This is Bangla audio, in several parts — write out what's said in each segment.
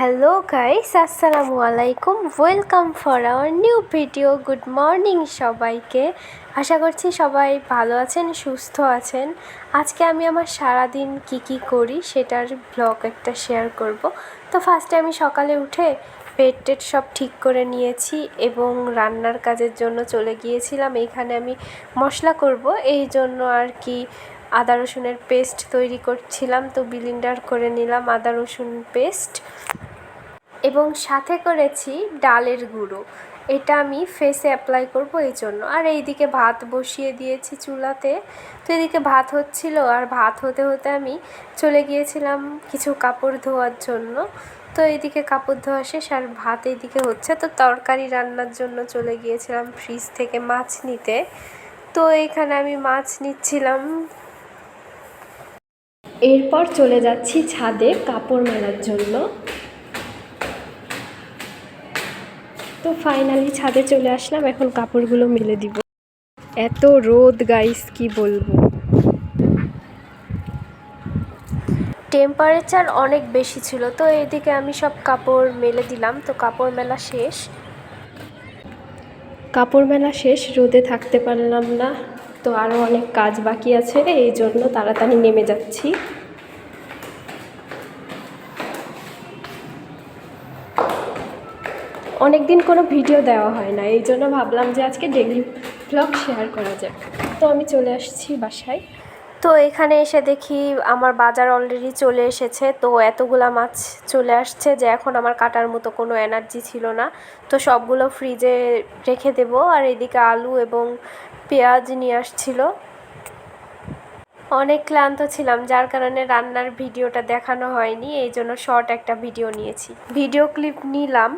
হ্যালো গাইস আসসালামু আলাইকুম welcome for our new video good morning সবাইকে। আশা করছি সবাই ভালো আছেন, সুস্থ আছেন। আজকে আমি আমার সারাদিন কি কি করি সেটার ব্লগ একটা শেয়ার করব। তো ফার্স্টে আমি সকালে উঠে পেট টেট সব ঠিক করে নিয়েছি এবং রান্নার কাজের জন্য চলে গিয়েছিলাম। এইখানে আমি মশলা করব। এই জন্য আর কি আদা রসুনের পেস্ট তৈরি করছিলাম। তো বিলিন্ডার করে নিলাম আদা রসুন পেস্ট এবং সাথে করেছি ডালের গুঁড়ো। এটা আমি ফেসে অ্যাপ্লাই করব এই জন্য আর এইদিকে ভাত বসিয়ে দিয়েছি চুলাতে। তো এদিকে ভাত হচ্ছিল আর ভাত হতে হতে আমি চলে গিয়েছিলাম কিছু কাপড় ধোয়ার জন্য। তো এইদিকে কাপড় ধোয়া শেষ আর ভাত এইদিকে হচ্ছে। তো তরকারি রান্নার জন্য চলে গিয়েছিলাম ফ্রিজ থেকে মাছ নিতে। তো এখানে আমি মাছ নিচ্ছিলাম। এরপর চলে যাচ্ছি ছাদে কাপড় মেলার জন্য। তো ফাইনালি ছাদে চলে আসলাম, এখন কাপড়গুলো মেলে দিব। এত রোদ গাইস কি বলব? টেম্পারেচার অনেক বেশি ছিল, তো এদিকে আমি সব কাপড় মেলে দিলাম, তো কাপড় মেলা শেষ। কাপড় মেলা শেষ, রোদে থাকতে পারলাম না, তো আরও অনেক কাজ বাকি আছে, এই জন্য তাড়াতাড়ি নেমে যাচ্ছি। অনেক দিন কোনো ভিডিও দেওয়া হয় না, এই জন্য ভাবলাম যে আজকে ডেলি ব্লগ শেয়ার করা যায় তো আমি চলে আসছি বাসায়। তো এখানে এসে দেখি আমার বাজার অলরেডি চলে এসেছে, তো এতগুলা মাছ চলে আসছে যে এখন আমার কাটার মতো কোনো এনার্জি ছিল না। তো সবগুলো ফ্রিজে রেখে দেব, আর এদিকে আলু এবং পেঁয়াজ নিয়ে আসছিল। অনেক ক্লান্ত ছিলাম, যার কারণে রান্নার ভিডিওটা দেখানো হয়নি, এই জন্য শর্ট একটা ভিডিও নিয়েছি। ভিডিও ক্লিপ নিলাম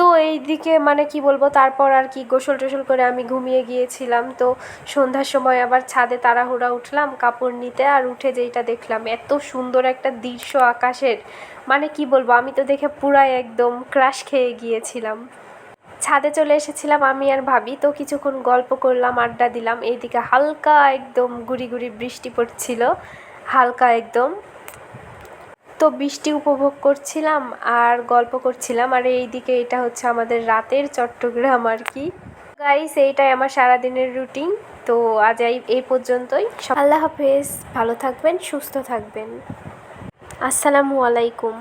তো এই দিকে মানে কি বলব, তারপর আর কি গোসল টোসল করে আমি ঘুমিয়ে গিয়েছিলাম। তো সন্ধ্যার সময় আবার ছাদে তাড়াহুড়া উঠলাম কাপড় নিতে আর উঠে যেইটা দেখলাম, এত সুন্দর একটা দৃশ্য আকাশের। মানে কি বলব, আমি তো দেখে পুরাই একদম ক্রাশ খেয়ে গিয়েছিলাম। ছাদে চলে এসেছিলাম আমি আর ভাবি, তো কিছুক্ষণ গল্প করলাম, আড্ডা দিলাম। এইদিকে হালকা একদম গুড়ি গুড়ি বৃষ্টি পড়ছিল, হালকা একদম। তো বৃষ্টি উপভোগ করছিলাম আর গল্প করছিলাম। আর এইদিকে এটা হচ্ছে আমাদের রাতের চট্টগ্রাম আর কি। গাইস এইটাই আমার সারাদিনের রুটিন তো আজ এই এই পর্যন্তই। আল্লাহ হাফেজ। ভালো থাকবেন, সুস্থ থাকবেন। আসসালামু আলাইকুম।